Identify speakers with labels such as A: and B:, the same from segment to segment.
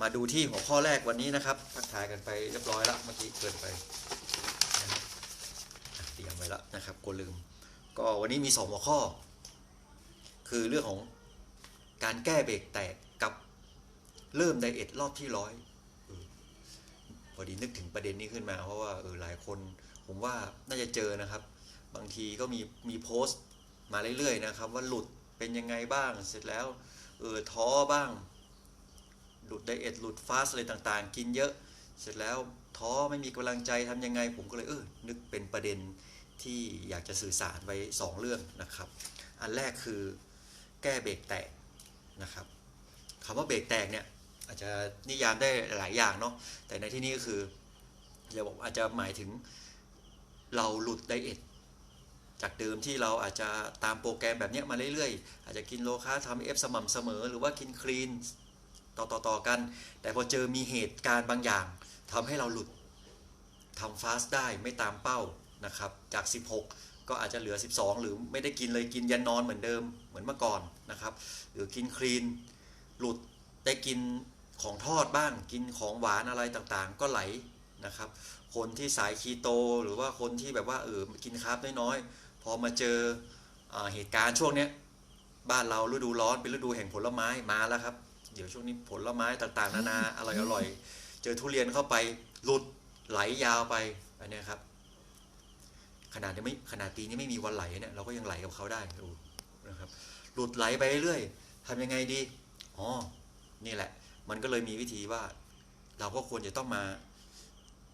A: มาดูที่หัวข้อแรกวันนี้นะครับทักทายกันไปเรียบร้อยแล้วเมื่อกี้เกินไปเตรียมไว้แล้วนะครับกลัวลืม ก็วันนี้มีสองหัวข้อ คือเรื่องของการแก้เบรกแตกกับเริ่มไดเอทรอบที่ร้อยพอดีนึกถึงประเด็นนี้ขึ้นมา เพราะว่าเออหลายคนผมว่าน่าจะเจอนะครับ บางทีก็มีมีโพสต์มาเรื่อยๆนะครับ ว่าหลุดเป็นยังไงบ้างเสร็จแล้วเออท้อบ้าง หลุดไดเอทหลุดฟาสอะไรต่างๆ กินเยอะ เสร็จแล้วท้อไม่มีกำลังใจทำยังไง ผมก็เลยเออนึกเป็นประเด็นที่อยากจะสื่อสารไว้สองเรื่องนะครับ อันแรกคือแก้เบรกแตกนะครับคำว่าเบรกแตกเนี่ยอาจจะนิยามได้หลายอย่างเนาะแต่ในที่นี้ก็คือจะบอกอาจจะหมายถึงเราหลุดไดเอทจากเดิมที่เราอาจจะตามโปรแกรมแบบนี้มาเรื่อยๆ อาจจะกินโลคาทำเอฟสม่ำเสมอ หรือว่ากินคลีน ต่อต่อต่อกัน แต่พอเจอมีเหตุการณ์บางอย่างทำให้เราหลุดทำฟาสได้ไม่ตามเป้านะครับ จาก 16 ก็อาจจะเหลือ 12 หรือไม่ได้กินเลยกินยันนอนเหมือนเดิมเหมือนเมื่อก่อนนะครับ หรือกินคลีนหลุดได้กินของทอดบ้างกินของหวานอะไรต่างๆ ก็ไหลนะครับ คนที่สายคีโตหรือว่าคนที่แบบว่าเออกินคาร์บน้อยๆ พอมาเจออาเหตุการณ์ช่วงเนี้ยบ้านเราฤดูร้อนเป็นฤดูแห่งผลไม้มาแล้วครับ เดี๋ยวช่วงนี้ผลไม้ต่างๆ นานาอร่อยอร่อยๆเจอทุเรียนเข้าไปหลุดไหลยาวไปอันเนี้ยครับ ขนาดนี้ไม่ขนาดปีนี้ไม่มีวันไหลเนี่ยเราก็ยังไหลกับเขาได้ดูนะครับ หลุดไหลไปเรื่อยๆทำยังไงดีอ๋อนี่แหละ มันก็เลยมีวิธีว่า เราก็ควรจะต้องมา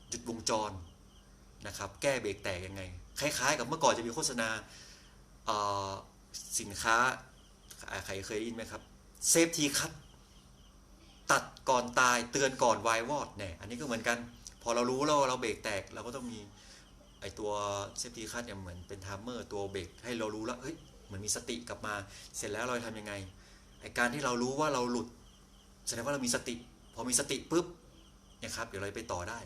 A: หยุดวงจรนะครับ แก้เบรกแตกยังไง คล้ายๆ กับเมื่อก่อนจะมีโฆษณาเอ่อสินค้าอ่าใครเคยได้ยินไหมครับเซฟทีคัต ตัดก่อนตายเตือนก่อนวายวอดเนี่ยอันนี้ก็เหมือนกัน พอเรารู้แล้วว่าเราเบรกแตกเราก็ต้องมีไอตัวเซฟตี้คัทเนี่ยเหมือนเป็นไทม์เมอร์ตัวเบรกให้เรารู้แล้วเฮ้ยเหมือนมีสติกลับมา เสร็จแล้วเราจะทำยังไงไอการที่เรารู้ว่าเราหลุดแสดงว่าเรามีสติ พอมีสติปุ๊บเนี่ยครับเดี๋ยวเราไปต่อได้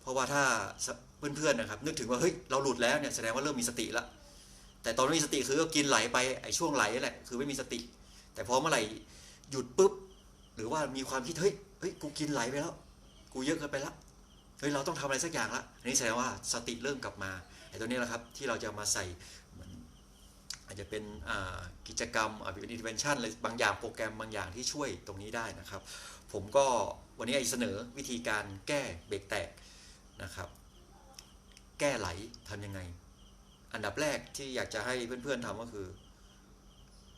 A: เพราะว่าถ้าเพื่อนๆนะครับ นึกถึงว่าเฮ้ยเราหลุดแล้วเนี่ยแสดงว่าเริ่มมีสติล้วแต่ตอนไม่มีสติคือก็กินไหลไปไอช่วงไหลนั่นแหละคือไม่มีสติ แต่พอเมื่อไหร่หยุดปุ๊บ หรือว่ามีความคิดเฮ้ยเฮ้ยกูกินไหลไปแล้ว กูเยอะเกินไปละเฮ้ยเราต้องทำอะไรสักอย่างละอันนี้แสดงว่าสติเริ่มกลับมาไอ้ตัวนี้แหละครับที่เราจะมาใส่มือนอาจจะเป็นกิจกรรมอาจจะเป็น intervention อะไรบางอย่างโปรแกรมบางอย่างที่ช่วยตรงนี้ได้นะครับ ผมก็วันนี้ไอเสนอวิธีการแก้เบรกแตกนะครับ แก้ไหลทำยังไง อันดับแรกที่อยากจะให้เพื่อนๆทำก็คือ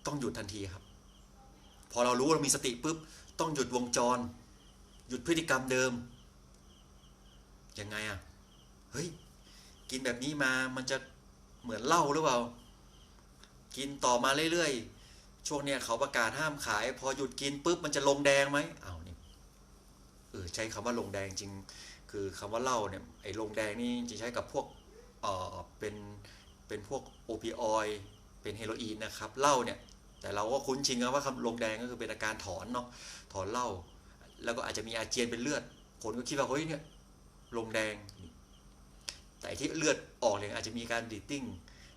A: ต้องหยุดทันทีครับ พอเรารู้เรามีสติปุ๊บ ต้องหยุดวงจร หยุดพฤติกรรมเดิม ยังไงอะเฮ้ย กินแบบนี้มามันจะเหมือนเหล้าหรือเปล่า กินต่อมาเรื่อยๆ ช่วงเนี้ยเขาประกาศห้ามขาย พอหยุดกินปุ๊บมันจะลงแดงไหมอ้าวนี่เออใช้คำว่าลงแดงจริง คือคำว่าเหล้าเนี่ยไอ้ลงแดงนี่จะใช้กับพวกเออเป็นเป็นพวกโอปิออยด์เป็นเฮโรอีนนะครับเหล้าเนี่ย แต่เราก็คุ้นชินกันว่าคำลงแดงก็คือเป็นอาการถอนเนาะถอนเหล้าแล้วก็อาจจะมีอาเจียนเป็นเลือด คนก็คิดว่าเฮ้ยเนี่ยลงแดง แต่ที่เลือดออกเนี่ยอาจจะมีการดีดติ้ง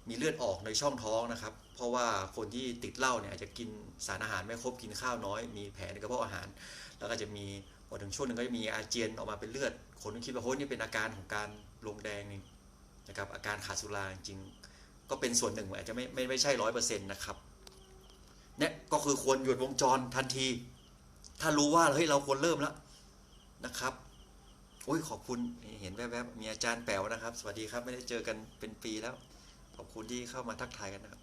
A: มีเลือดออกในช่องท้องนะครับ เพราะว่าคนที่ติดเหล้าเนี่ยอาจจะกินสารอาหารไม่ครบกินข้าวน้อย มีแผลในกระเพาะอาหาร แล้วก็จะมีพอถึงช่วงหนึ่งก็จะมีอาเจียนออกมาเป็นเลือด คนก็คิดว่าเฮ้ยนี่เป็นอาการของการลงแดงนี่นะครับอาการขาดสุราจริงก็เป็นส่วนหนึ่งอาจจะไม่ไม่ไม่ใช่ร้อยเปอร์เซ็นต์นะครับ เนี่ยก็คือควรหยุดวงจรทันที ถ้ารู้ว่าเฮ้ยเราควรเริ่มแล้วนะครับโอ้ยขอบคุณเห็นแวบๆมีอาจารย์แป๋วนะครับ สวัสดีครับไม่ได้เจอกันเป็นปีแล้ว ขอบคุณที่เข้ามาทักทายกันนะครับ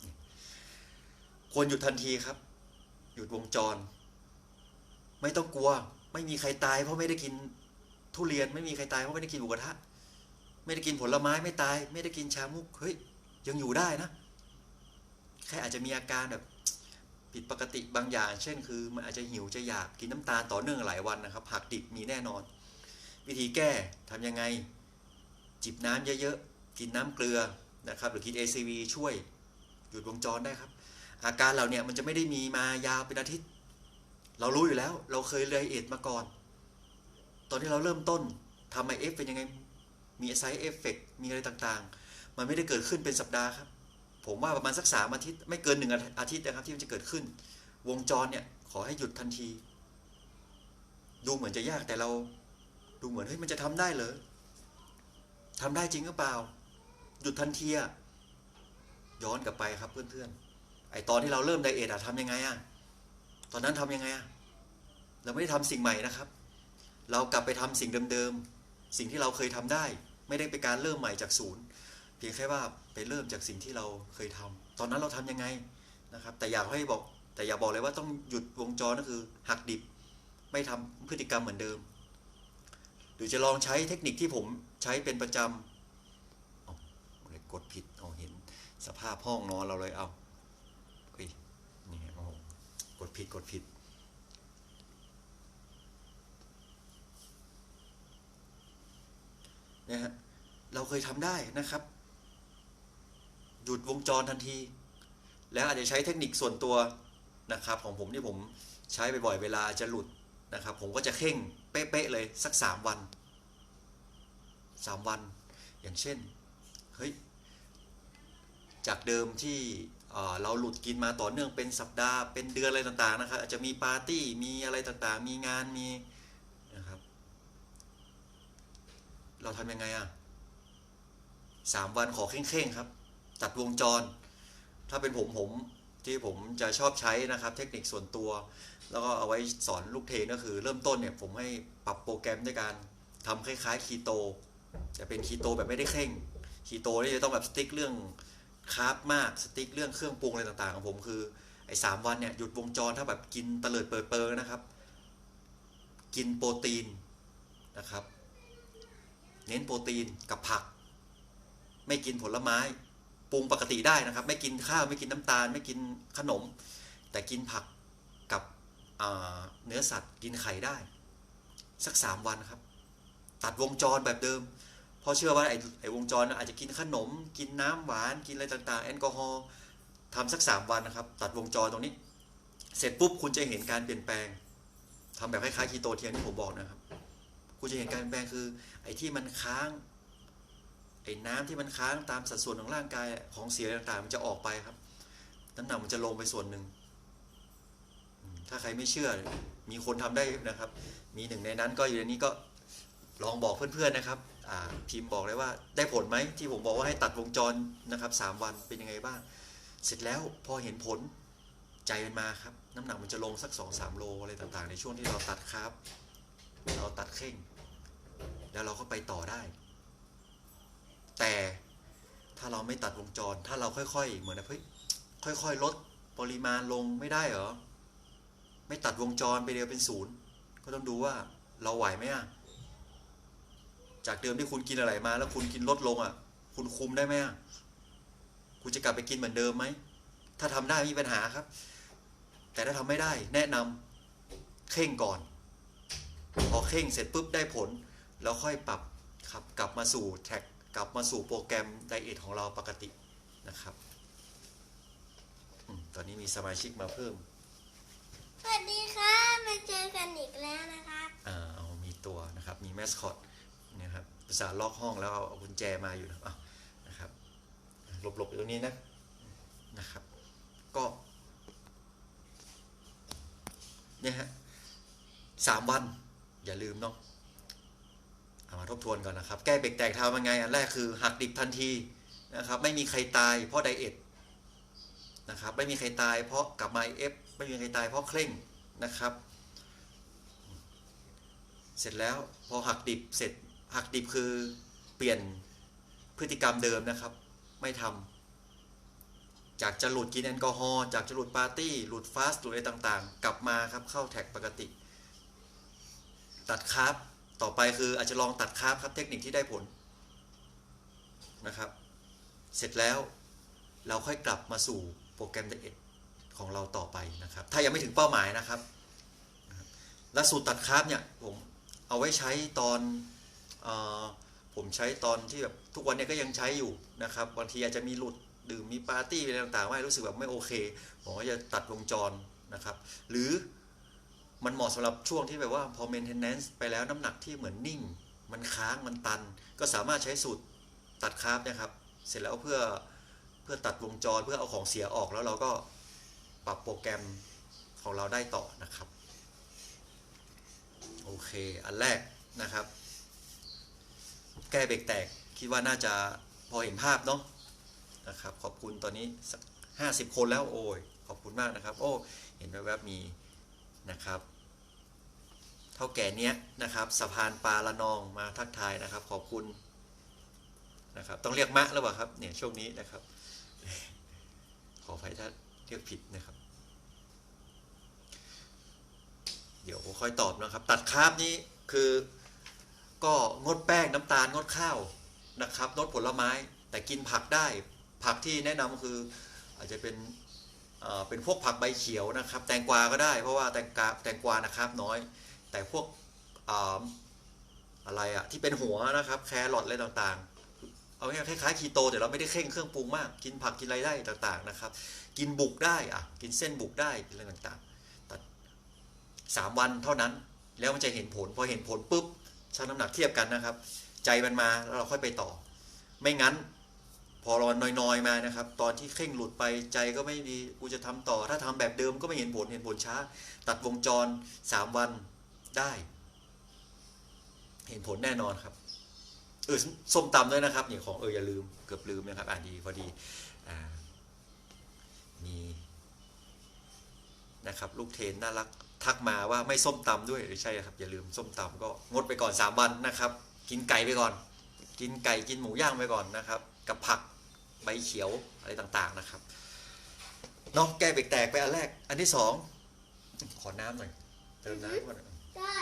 A: ควรหยุดทันทีครับ หยุดวงจร ไม่ต้องกลัว ไม่มีใครตาย เพราะไม่ได้กินทุเรียนไม่มีใครตายเพราะไม่ได้กินหมูกระทะไม่ได้กินผลไม้ไม่ตาย ไม่ได้กินชามุกเฮ้ยยังอยู่ได้นะแค่อาจจะมีอาการแบบ ผิดปกติบางอย่าง เช่นคือมันอาจจะหิวจะอยากกินน้ำตาลต่อเนื่องหลายวันนะครับผักดิบมีแน่นอน วิธีแก้ทำยังไง จิบน้ำเยอะๆ กินน้ำเกลือนะครับหรือกิน ACV ช่วยหยุดวงจรได้ครับ อาการเหล่าเนี้มันจะไม่ได้มีมายาวเป็นอาทิตย์ เรารู้อยู่แล้ว เราเคยไดเอทมาก่อน ตอนที่เราเริ่มต้นทำไอเอฟเป็นยังไงมีไซเอฟเฟกมีอะไรต่างๆ มันไม่ได้เกิดขึ้นเป็นสัปดาห์ครับ ผมว่าประมาณสักสามอาทิตย์ไม่เกินหนึ่งอาทิตย์นะครับ ที่มันจะเกิดขึ้น วงจรเนี่ย ขอให้หยุดทันที ดูเหมือนจะยากแต่เรา ดูเหมือนเฮ้ยมันจะทำได้เหรอทำได้จริงหรือเปล่า หยุดทันทีอะย้อนกลับไปครับเพื่อนๆไอตอนที่เราเริ่มไดเอทอะทำยังไงอะตอนนั้นทำยังไงอะเราไม่ได้ทำสิ่งใหม่นะครับ เรากลับไปทำสิ่งเดิมๆสิ่งที่เราเคยทำได้ ไม่ได้เป็นการเริ่มใหม่จากศูนย์เพียงแค่ว่าไปเริ่มจากสิ่งที่เราเคยทำตอนนั้นเราทำยังไงนะครับ แต่อยากให้บอก แต่อย่าบอกเลยว่าต้องหยุดวงจรก็คือ หักดิบ ไม่ทำพฤติกรรมเหมือนเดิม หรือจะลองใช้เทคนิคที่ผมใช้เป็นประจำเลยกดผิดเอาเห็นสภาพห้องนอนเราเลยเอาเฮ้ยนี่โอ้โหกดผิดกดผิดนะฮะเราเคยทำได้นะครับ หยุดวงจรทันที แล้วอาจจะใช้เทคนิคส่วนตัวนะครับ ของผมที่ผมใช้บ่อยๆเวลาจะหลุดนะครับ ผมก็จะเข่งเป๊ะๆเลยสักสามวันสามวัน อย่างเช่นเฮ้ยจากเดิมที่เราหลุดกินมาต่อเนื่องเป็นสัปดาห์เป็นเดือนอะไรต่างๆนะครับอาจจะมีปาร์ตี้มีอะไรต่างๆ มีงานมีนะครับ เราทำยังไงอะสามวันขอเข่งๆครับ ตัดวงจร ถ้าเป็นผมผมที่ผมจะชอบใช้นะครับ เทคนิคส่วนตัว แล้วก็เอาไว้สอนลูกเทนก็คือเริ่มต้นเนี่ยผมให้ปรับโปรแกรมด้วยการทำคล้ายๆคีโตจะเป็นคีโตแบบไม่ได้เข่งคีโตนี่จะต้องแบบสติ๊กเรื่องคาร์บมากสติ๊กเรื่องเครื่องปรุงอะไรต่างๆของผมคือไอ้สามวันเนี่ยหยุดวงจรถ้าแบบกินตะเลิดเปิดเปิงนะครับ กินโปรตีนนะครับ เน้นโปรตีนกับผัก ไม่กินผลไม้ ปรุงปกติได้นะครับ ไม่กินข้าวไม่กินน้ำตาล ไม่กินขนม แต่กินผักกับเนื้อสัตว์กินไข่ได้ สักสามวันครับ ตัดวงจรแบบเดิมพราะเชื่อว่าไอ้ไอ้วงจรอาจจะกินขนม กินน้ำหวานกินอะไรต่างๆ แอลกอฮอล์ทำสักสามวันนะครับ ตัดวงจรตรงนี้ เสร็จปุ๊บคุณจะเห็นการเปลี่ยนแปลงทำแบบคล้ายๆคีโตเทียนที่ผมบอกนะครับ คุณจะเห็นการเปลี่ยนแปลงคือ ไอ้ที่มันค้าง ไอ้น้ำที่มันค้างตามสัดส่วนของร่างกายของเสียต่างๆ มันจะออกไปครับ น้ำหนักมันจะลงไปส่วนหนึ่ง ถ้าใครไม่เชื่อ มีคนทำได้นะครับ มีหนึ่งในนั้นก็อยู่ในนี้ก็ลองบอกเพื่อนๆนะครับพิมพ์บอกเลยว่าได้ผลไหมที่ผมบอกว่าให้ตัดวงจรนะครับสามวันเป็นยังไงบ้าง เสร็จแล้วพอเห็นผลใจมันมาครับ น้ำหนักมันจะลงสักสองสามโลอะไรต่างๆ ในช่วงที่เราตัดครับ เราตัดเข่ง แล้วเราก็ไปต่อได้ แต่ถ้าเราไม่ตัดวงจร ถ้าเราค่อย ๆ เหมือนแบบเฮ้ยค่อยๆ ลดปริมาณลงไม่ได้เหรอ ไม่ตัดวงจรไปเดียวเป็นศูนย์ก็ต้องดูว่าเราไหวไหมอะ จากเดิมที่คุณกินอะไรมา แล้วคุณกินลดลงอะ คุณคุมได้ไหมอะ คุณจะกลับไปกินเหมือนเดิมไหม ถ้าทำได้ไม่มีปัญหาครับ แต่ถ้าทำไม่ได้ แนะนำเข่งก่อน พอเข่งเสร็จปุ๊บได้ผล แล้วค่อยปรับครับกลับมาสู่แท็ก กลับมาสู่โปรแกรมไดเอทของเราปกตินะครับอมตอนนี้มีสมาชิกมาเพิ่ม
B: สวัสดีค่ะมาเจอกันอีกแล้วนะคะ
A: อ่าเอามีตัวนะครับ มีแมสคอตเนี่ยครับภาษาห์ล็อกห้องแล้วเอาเอากุญแจมาอยู่นะอะนะครับหลบๆอยู่ตรงนี้นะนะครับ ก็เนี่ยฮะสามวัน อย่าลืมเนาะเอา มาทบทวนก่อนนะครับ แก้เบรกแตกเท้ายังไง อันแรกคือหักดิบทันทีนะครับ ไม่มีใครตายเพราะไดเอทนะครับ ไม่มีใครตายเพราะกลับมาเอฟไม่มีใครตายเพราะเคร่งนะครับ เสร็จแล้วพอหักดิบเสร็จหักดิบคือเปลี่ยนพฤติกรรมเดิมนะครับ ไม่ทำจากจะหลุดกินแอลกอฮอล์จากจะหลุดปาร์ตี้หลุดฟาสต์หลุดอะไรต่างๆ กลับมาครับเข้าแท็กปกติ ตัดคาร์บ ต่อไปคืออาจจะลองตัดคาบครับเทคนิคที่ได้ผลนะครับ เสร็จแล้วเราค่อยกลับมาสู่โปรแกรมไดเอทของเราต่อไปนะครับ ถ้ายังไม่ถึงเป้าหมายนะครับ และสูตรตัดคาบเนี่ยผมเอาไว้ใช้ตอนอผมใช้ตอนที่แบบทุกวันเนี้ก็ยังใช้อยู่นะครับบางทีอาจจะมีหลุดดื่มมีปาร์ตี้อะไรต่างๆว่ารู้สึกแบบไม่โอเคผมก็จะตัดวงจรนะครับ หรือ มันเหมาะสำหรับช่วงที่แบบว่าพอ maintenance ไปแล้วน้ำหนักที่เหมือนนิ่ง มันค้างมันตัน ก็สามารถใช้สูตรตัดคาร์บนะครับ เสร็จแล้วเพื่อเพื่อตัดวงจรเพื่อเอาของเสียออกแล้วเราก็ปรับโปรแกรมของเราได้ต่อนะครับ โอเคเคอันแรกนะครับ แก้เบรกแตกคิดว่าน่าจะพอเห็นภาพเนาะนะครับ ขอบคุณตอนนี้สักห้าสิบคนแล้วโอ้ยขอบคุณมากนะครับ โอ้ เห็นแวบๆมีนะครับ เท่าแก่เนี้ยนะครับสะพานปลาละนองมาทักทายนะครับ ขอบคุณนะครับต้องเรียกมะหรือเปล่าครับเนี่ยช่วงนี้นะครับ ขออภัยถ้าเรียกผิดนะครับ เดี๋ยวค่อยตอบนะครับ ตัดคาร์บนี้คือก็งดแป้งน้ำตาลงดข้าวนะครับงดผลไม้แต่กินผักได้ผักที่แนะนำคืออาจจะเป็นเอ่อเป็นพวกผักใบเขียวนะครับ แตงกวาก็ได้เพราะว่าแตงกวาแตงกวานะครับน้อย แต่พวกอะไรอะที่เป็นหัวนะครับ แครอทอะไรต่างๆ เอาง่ายคล้ายๆคีโตแต่เราไม่ได้เข่งเครื่องปรุงมาก กินผักกินอะไรได้ต่างๆนะครับ กินบุกได้อะกินเส้นบุกได้กินอะไรต่างๆแต่สามวันเท่านั้นแล้วมันจะเห็นผลพอเห็นผลปุ๊บชั่งน้ำหนักเทียบกันนะครับ ใจมันมาแล้วเราค่อยไปต่อ ไม่งั้น พอเราน้อยๆมานะครับ ตอนที่เข่งหลุดไปใจก็ไม่ดีกูจะทำต่อ ถ้าทำแบบเดิมก็ไม่เห็นผลเห็นผลช้า ตัดวงจรสามวัน ได้ เห็นผลแน่นอนครับเออส้มตำด้วยนะครับอย่างของเอออย่าลืมเกือบลืมนะครับ อ่านดีพอดีอ่ามีนะครับ ลูกเทนน่ารักทักมาว่าไม่ส้มตำด้วยหรือใช่ครับ อย่าลืมส้มตำก็งดไปก่อนสามวันนะครับ กินไก่ไปก่อน กินไก่กินหมูย่างไปก่อนนะครับ กับผักใบเขียวอะไรต่างๆนะครับเนาะแก้เบรกแตกไปอันแรก อันที่สองขอน้ำหน่อยเติมน้ำก่อน
B: ได้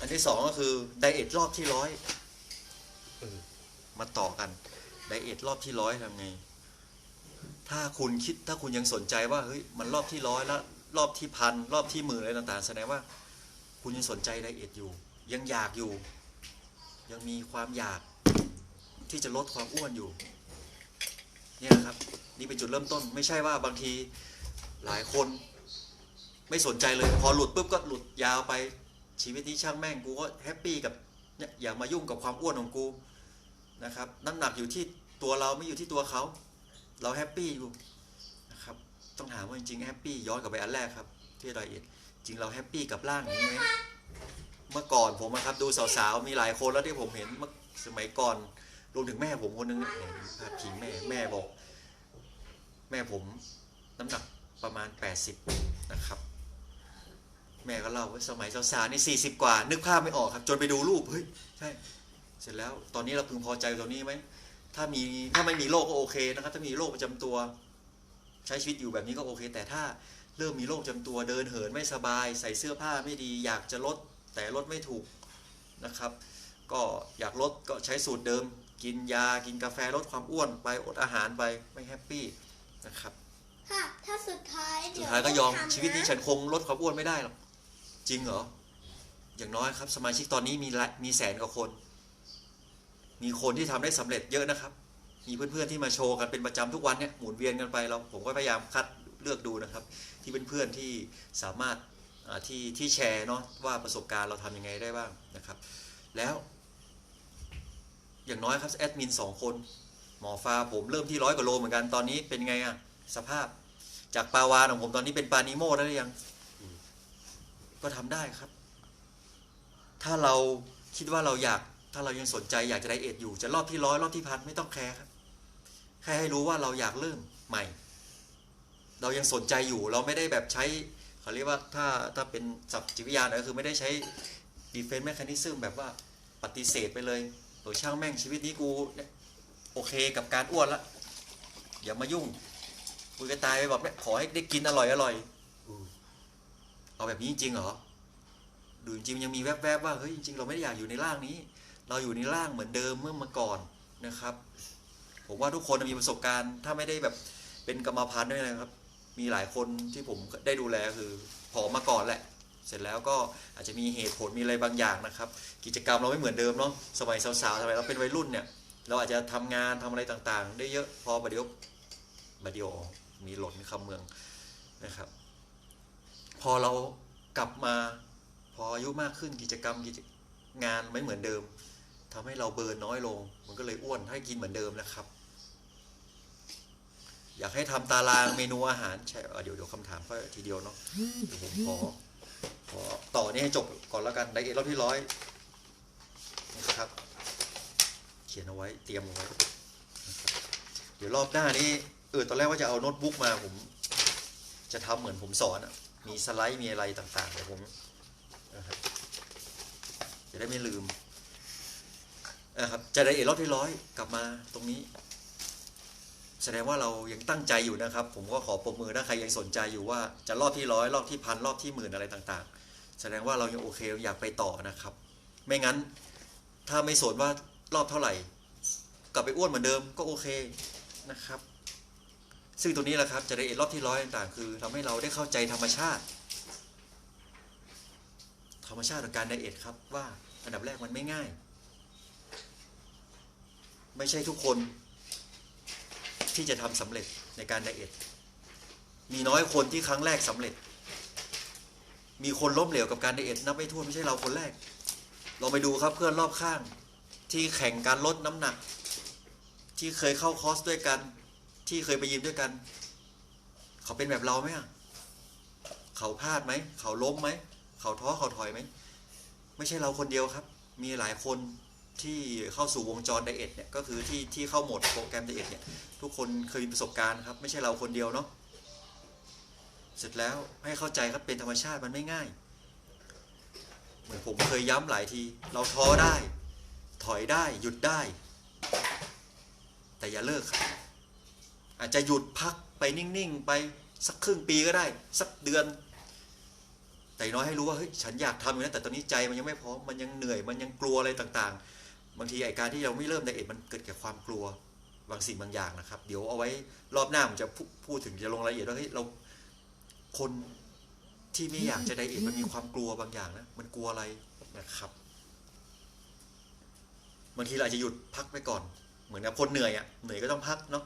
A: อันที่สองก็คือไดเอทรอบที่ร้อยมาต่อกันไดเอทรอบที่ร้อยทำไง ถ้าคุณคิดถ้าคุณยังสนใจว่าเฮ้ยมันรอบที่ร้อยแล้วรอบที่พันรอบที่หมื่นอะไรต่างๆ แสดงว่า คุณยังสนใจไดเอทอยู่ ยังอยากอยู่ ยังมีความอยากที่จะลดความอ้วนอยู่เนี่ยนะครับ นี่เป็นจุดเริ่มต้นไม่ใช่ว่าบางทีหลายคน ไม่สนใจเลย พอหลุดปุ๊บก็หลุดยาวไป ชีวิตนี้ช่างแม่งกูก็แฮปปี้กับเนี่ยอย่ามายุ่งกับความอ้วนของกูนะครับน้ำหนักอยู่ที่ตัวเราไม่อยู่ที่ตัวเขา เราแฮปปี้อยู่นะครับต้องถามว่าจริงๆแฮปปี้ย้อนกลับไปอันแรกครับ ที่รายละเอียดจริงเราแฮปปี้กับร่างนี้ไหมเมื่อก่อนผมอะครับดูสาวๆมีหลายคนแล้วที่ผมเห็นเมื่อสมัยก่อนรวมถึงแม่ผมคนนึงเนี่ยพาดพิงแม่แม่บอก แม่ผมน้ำหนักประมาณ 80 นะครับ แม่ก็เล่าว่าสมัยสาวๆนี่สี่สิบกว่า นึกภาพไม่ออกครับ จนไปดูรูปเฮ้ยใช่เสร็จแล้วตอนนี้เราพึงพอใจตรงนี้ไหมถ้ามีถ้าไม่มีโรคก็โอเคนะครับ ถ้ามีโรคประจำตัว ใช้ชีวิตอยู่แบบนี้ก็โอเค แต่ถ้าเริ่มมีโรคประจำตัวเดินเหินไม่สบาย ใส่เสื้อผ้าไม่ดีอยากจะลดแต่ลดไม่ถูกนะครับ ก็อยากลดก็ใช้สูตรเดิม กินยากินกาแฟลดความอ้วนไปอดอาหารไปไม่แฮปปี้นะครับ
B: ค่ะถ้าสุดท้าย
A: สุ
B: เดี๋
A: ด
B: ยว
A: ท้ายก็ยอม
B: ทำะ
A: ชีวิตนี้ฉันคงลดความอ้วนไม่ได้หรอก จริงเหรอ อย่างน้อยครับ สมาชิกตอนนี้มีละมีแสนกว่าคน มีคนที่ทำได้สำเร็จเยอะนะครับ มีเพื่อนๆที่มาโชว์กันเป็นประจำทุกวันเนี่ยหมุนเวียนกันไปเราผมก็พยายามคัดเลือกดูนะครับ ที่เป็นเพื่อนที่สามารถที่ที่แชร์เนาะว่าประสบการณ์เราทำยังไงได้บ้างนะครับ แล้ว อย่างน้อยครับแอดมินสองคน หมอฟ้าผมเริ่มที่ร้อยกว่าโลเหมือนกันตอนนี้เป็นไงอะสภาพจากปลาวานของผมตอนนี้เป็นปลานิโมได้หรือยัง ก็ทำได้ครับ ถ้าเราคิดว่าเราอยาก ถ้าเรายังสนใจอยากจะไดเอทอยู่ จะรอบที่ร้อยรอบที่พันไม่ต้องแคร์ครับ แค่ให้รู้ว่าเราอยากเริ่มใหม่ เรายังสนใจอยู่ เราไม่ได้แบบใช้เขาเรียกว่าถ้าถ้าเป็นศัพท์จิตวิทยาหน่อยก็คือไม่ได้ใช้ defense mechanism แบบว่าปฏิเสธไปเลยโดยช่างแม่งชีวิตนี้กูโอเคกับการอ้วนละอย่ามายุ่งกูจะตายไปแบอกเนี่ขอให้ได้กินอร่อยอร่อย เอาแบบนี้จริงเหรอดูจริงยังมีแวบๆว่าเฮ้ยจริงๆเราไม่ได้อยากอยู่ในร่างนี้ เราอยู่ในร่างเหมือนเดิมเมื่อมาก่อนนะครับ ผมว่าทุกคนมีประสบการณ์ ถ้าไม่ได้แบบเป็นกรรมพันธุ์ด้วยนะครับ มีหลายคนที่ผมได้ดูแลคือผอมมาก่อนแหละ เสร็จแล้วก็อาจจะมีเหตุผลมีอะไรบางอย่างนะครับ กิจกรรมเราไม่เหมือนเดิมเนาะสมัยสาวๆสมัยเราเป็นวัยรุ่นเนี่ยเราอาจจะทำงานทำอะไรต่างๆ ได้เยอะพอประเดียวประเดียวมีหล่นคำเมืองนะครับ พอเรากลับมาพออายุมากขึ้นกิจกรรมงานไม่เหมือนเดิมทำให้เราเบิร์นน้อยลง มันก็เลยอ้วนให้กินเหมือนเดิมนะครับ อยากให้ทำตารางเมนูอาหารใช่เดี๋ยวเดี๋ยวคำถามค่อยทีเดียวเนาะเดี๋ยวผมขอขอต่อเนี้ให้จบก่อนแล้วกันไดเอทรอบที่ร้อยนะครับ เขียนเอาไว้เตรียมเอาไว้ เดี๋ยวรอบหน้านี้เออตอนแรกว่าจะเอาโน้ตบุ๊กมาผม จะทำเหมือนผมสอนอะ มีสไลด์มีอะไรต่างๆเดี๋ยวผมนะครับจะได้ไม่ลืมนะครับจะได้เอรอบที่ร้อยกลับมาตรงนี้ แสดงว่าเรายังตั้งใจอยู่นะครับ ผมก็ขอปรบมือถ้าใครยังสนใจอยู่ว่าจะรอบที่ร้อยรอบที่พันรอบที่หมื่นอะไรต่างๆ แสดงว่าเรายังโอเคอยากไปต่อนะครับ ไม่งั้นถ้าไม่สนว่ารอบเท่าไหร่ กลับไปอ้วนเหมือนเดิมก็โอเคนะครับ ซึ่งตัวนี้แหละครับจะได้เอ็ดรอบที่ร้อยต่างๆ คือทำให้เราได้เข้าใจธรรมชาติ ธรรมชาติของการไดเอทครับว่าอันดับแรกมันไม่ง่าย ไม่ใช่ทุกคนที่จะทำสำเร็จในการไดเอทมีน้อยคนที่ครั้งแรกสำเร็จ มีคนล้มเหลวกับการไดเอทนับไม่ถ้วนไม่ใช่เราคนแรกลองไปดูครับเพื่อนรอบข้าง ที่แข่งการลดน้ำหนัก ที่เคยเข้าคอร์สด้วยกัน ที่เคยไปยิมด้วยกัน เขาเป็นแบบเราไหมอะเขาพลาดไหม เขาล้มไหม เขาท้อเขาถอยไหม ไม่ใช่เราคนเดียวครับ มีหลายคนที่เข้าสู่วงจรไดเอทเนี่ยก็คือที่ที่เข้าหมดโปรแกรมไดเอทเนี่ยทุกคนเคยมีประสบการณ์ครับ ไม่ใช่เราคนเดียวเนาะเสร็จแล้วให้เข้าใจครับเป็นธรรมชาติมันไม่ง่าย เหมือนผมเคยย้ำหลายที เราท้อได้ ถอยได้หยุดได้ แต่อย่าเลิกครับ อาจจะหยุดพักไปนิ่ง ๆ ไปสักครึ่งปีก็ได้ สักเดือน แต่น้อยให้รู้ว่าเฮ้ยฉันอยากทำอยู่นะแต่ตอนนี้ใจมันยังไม่พร้อมมันยังเหนื่อยมันยังกลัวอะไรต่างๆ บางทีไอการที่เราไม่เริ่มไดเอทมันเกิดจากความกลัวบางสิ่งบางอย่างนะครับ เดี๋ยวเอาไว้รอบหน้าผมจะพูพูดถึงจะลงรายละเอียดว่าเฮ้ยเราคนที่ไม่อยากจะไดเอทมันมีความกลัวบางอย่างนะมันกลัวอะไรนะครับบางทีเราจจะหยุดพักไปก่อน เหมือนกับคนเหนื่อยอะ่ะเหนื่อยก็ต้องพักเนาะ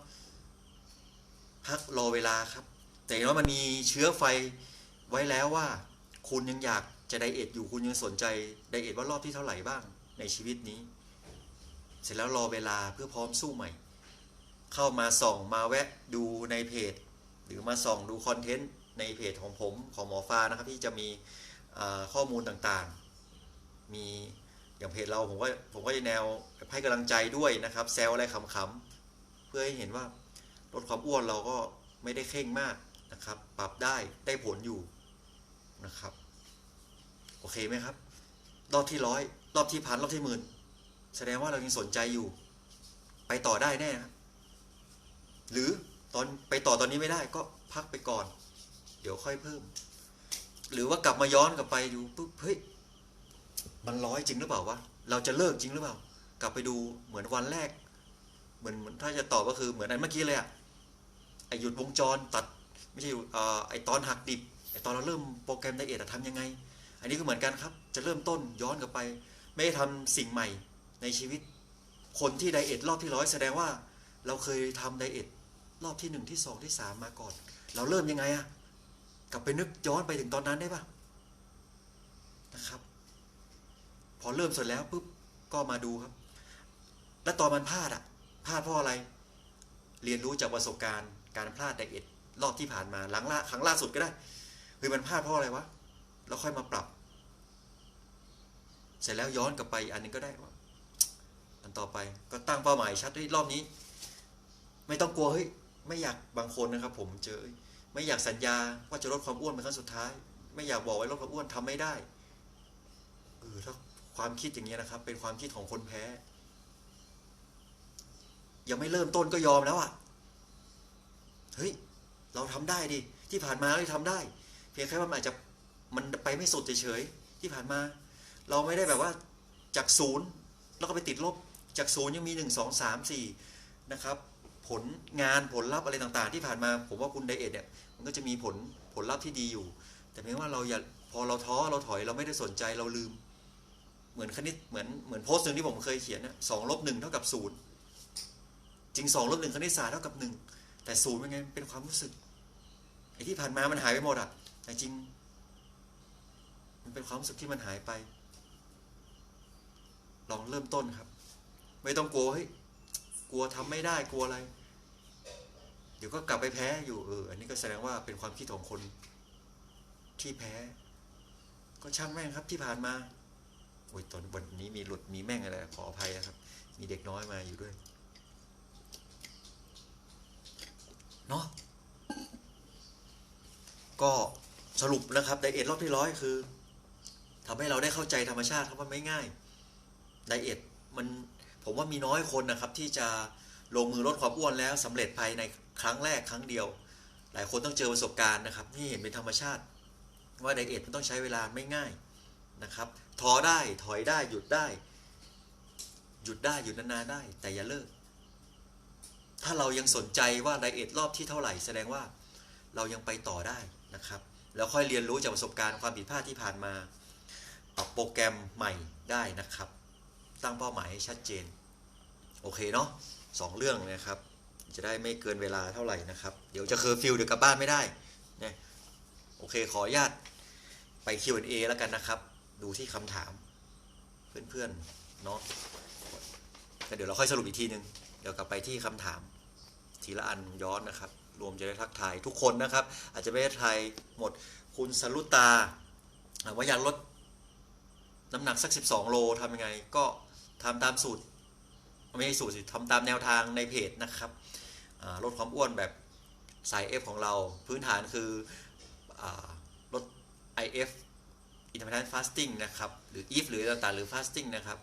A: พักรอเวลาครับ แต่ว่ามันมีเชื้อไฟไว้แล้วว่า คุณยังอยากจะไดเอทอยู่คุณยังสนใจไดเอทว่ารอบที่เท่าไหร่บ้างในชีวิตนี้ เสร็จแล้วรอเวลาเพื่อพร้อมสู้ใหม่ เข้ามาส่องมาแวะดูในเพจ หรือมาส่องดูคอนเทนต์ในเพจของผมของหมอฟ้านะครับที่จะมีข้อมูลต่างๆ มีอย่างเพจเราผมก็ผมก็จะแนวให้กำลังใจด้วยนะครับแซวอะไรขำๆเพื่อให้เห็นว่า ลดความอ้วนเราก็ไม่ได้เข่งมากนะครับ ปรับได้ได้ผลอยู่นะครับ โอเคไหมครับ รอบที่ร้อยรอบที่พันรอบที่หมื่นแสดงว่าเรายังสนใจอยู่ ไปต่อได้แน่ครับหรือตอนไปต่อตอนนี้ไม่ได้ก็พักไปก่อน เดี๋ยวค่อยเพิ่ม หรือว่ากลับมาย้อนกลับไปดูปุ๊บเฮ้ยมันร้อยจริงหรือเปล่าวะเราจะเลิกจริงหรือเปล่า กลับไปดูเหมือนวันแรก เหมือนถ้าจะตอบก็คือเหมือนอันเมื่อกี้เลยอะ หยุดวงจรตัดไม่ใช่ไอตอนหักดิบไอตอนเราเริ่มโปรแกรมไดเอทอะทำยังไง อันนี้ก็เหมือนกันครับจะเริ่มต้นย้อนกลับไป ไม่ได้ทำสิ่งใหม่ในชีวิต คนที่ไดเอทรอบที่ร้อยแสดงว่า เราเคยทำไดเอทรอบที่หนึ่งที่สองที่สามมาก่อน เราเริ่มยังไงอะกลับไปนึกย้อนไปถึงตอนนั้นได้ปะนะครับ พอเริ่มเสร็จแล้วปุ๊บก็มาดูครับ แล้วตอนมันพลาดอะพลาดเพราะอะไร เรียนรู้จากประสบการณ์ การพลาดไดเอทรอบที่ผ่านมาหลังล่าครั้งล่าสุดก็ได้เฮ้ยมันพลาดเพราะอะไรวะแล้วค่อยมาปรับ เสร็จแล้วย้อนกลับไปอันนึงก็ได้ว่าอันต่อไปก็ตั้งเป้าหมายชัดด้วยรอบนี้ ไม่ต้องกลัวเฮ้ยไม่อยากบางคนนะครับ ผมเจอ ไม่อยากสัญญาว่าจะลดความอ้วนเป็นครั้งสุดท้าย ไม่อยากบอกไว้ลดความอ้วนทำไม่ได้เออถ้าความคิดอย่างนี้นะครับ เป็นความคิดของคนแพ้ ยังไม่เริ่มต้นก็ยอมแล้วอะ เฮ้ยเราทำได้ดิที่ผ่านมาเราทำได้ เพียงแค่ว่ามันอาจจะมันไปไม่สุดเฉยๆที่ผ่านมา เราไม่ได้แบบว่าจากศูนย์แล้วก็ไปติดลบจากศูนย์ยังมีหนึ่งสองสามสี่นะครับผลงานผลลัพธ์อะไรต่างๆ ที่ผ่านมา ผมว่าคุณไดเอทเนี่ยมันก็จะมีผลผลลัพธ์ที่ดีอยู่ แต่เพียงว่าเราอย่าพอเราท้อเราถอยเราไม่ได้สนใจเราลืม เหมือนคณิตเหมือนเหมือนโพสต์หนึ่งที่ผมเคยเขียนนะสองลบหนึ่งเท่ากับศูนย์จริงสองลบหนึ่งคณิตศาสตร์เท่ากับหนึ่ง แต่ศูนย์เป็นไงเป็นความรู้สึกไอ้ที่ผ่านมามันหายไปหมดอะแต่จริง มันเป็นความรู้สึกที่มันหายไป ลองเริ่มต้นครับ ไม่ต้องกลัวเฮ้ยกลัวทำไม่ได้กลัวอะไร เดี๋ยวก็กลับไปแพ้อยู่เอออันนี้ก็แสดงว่าเป็นความคิดของคน ที่แพ้ ก็ช่างแม่งครับที่ผ่านมาโอ้ยตอนวันนี้มีหลุดมีแม่งอะไรขออภัยนะครับ มีเด็กน้อยมาอยู่ด้วย เนาะก็สรุปนะครับไดเอทรอบที่ร้อยคือทำให้เราได้เข้าใจธรรมชาติครับว่าไม่ง่ายไดเอทมันผมว่ามีน้อยคนนะครับ ที่จะลงมือลดความอ้วนแล้วสำเร็จภายในครั้งแรกครั้งเดียว หลายคนต้องเจอประสบการณ์นะครับที่เห็นเป็นธรรมชาติ ว่าไดเอทมันต้องใช้เวลาไม่ง่ายนะครับท้อได้ถอยได้หยุดได้ หยุดได้หยุดนานๆได้ แต่อย่าเลิก ถ้าเรายังสนใจว่าไดเอทรอบที่เท่าไหร่ แสดงว่าเรายังไปต่อได้นะครับ แล้วค่อยเรียนรู้จากประสบการณ์ความผิดพลาดที่ผ่านมาปรับโปรแกรมใหม่ได้นะครับ ตั้งเป้าหมายให้ชัดเจน โอเคเนาะสองเรื่องนะครับ จะได้ไม่เกินเวลาเท่าไหร่นะครับ เดี๋ยวจะเคอร์ฟิวเดี๋ยวกลับบ้านไม่ได้นะโอเคขออนุญาตไป Q&A แล้วกันนะครับ ดูที่คำถาม เพื่อนๆเนาะแล้วเดี๋ยวเราค่อยสรุปอีกทีนึง เดี๋ยวกลับไปที่คำถาม ทีละอันย้อนนะครับ รวมจะได้ทักทายทุกคนนะครับ อาจจะไม่ได้ทายหมดคุณสรุตาถามว่าอยากลดน้ำหนักสัก 12 โลทำยังไง ก็ทำตามสูตร ไม่ใช่สูตรสิทำตามแนวทางในเพจนะครับลดความอ้วนแบบสาย F ของเรา พื้นฐานคืออลด IF intermittent fasting นะครับ หรือ IF หรือต่างๆ หรือ fasting นะครับ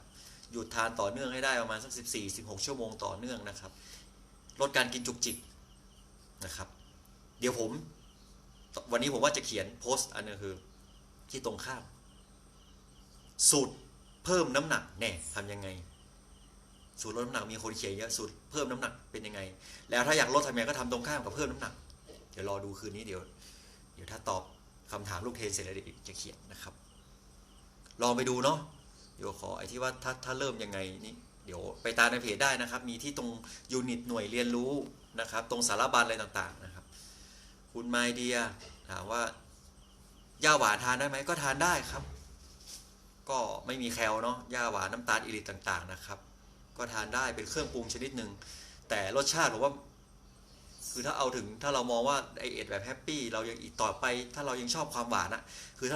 A: หยุดทานต่อเนื่องให้ได้ประมาณสัก14-16 ชั่วโมงต่อเนื่องนะครับ ลดการกินจุกจิกนะครับ เดี๋ยวผม วันนี้ผมว่าจะเขียนโพสต์อันนึงคือ ที่ตรงข้ามสูตรเพิ่มน้ำหนักแน่ทำยังไง สูตรลดน้ำหนักมีคนเขียนเยอะสูตรเพิ่มน้ำหนักเป็นยังไง แล้วถ้าอยากลดทำยังไงก็ทำตรงข้ามกับเพิ่มน้ำหนัก เดี๋ยวรอดูคืนนี้เดี๋ยว เดี๋ยวถ้าตอบคำถามลูกเทนเสร็จแล้วเดี๋ยวจะเขียนนะครับ ลองไปดูเนาะ เดี๋ยวขอไอ้ที่ว่าถ้าถ้าเริ่มยังไงนี่เดี๋ยวไปตามในเพจได้นะครับ มีที่ตรงยูนิตหน่วยเรียนรู้นะครับ ตรงสารบัญอะไรต่างๆนะครับ คุณไมเดียถามว่าย่าหวานทานได้ไหมก็ทานได้ครับ ก็ไม่มีแคลเนาะย่าหวานน้ำตาลอิริตต่างๆนะครับ ก็ทานได้เป็นเครื่องปรุงชนิดหนึ่งแต่รสชาติผมว่าคือถ้าเอาถึงถ้าเรามองว่าไดเอทแบบแฮปปี้เรายังอีกต่อไป ถ้าเรายังชอบความหวานอะคือ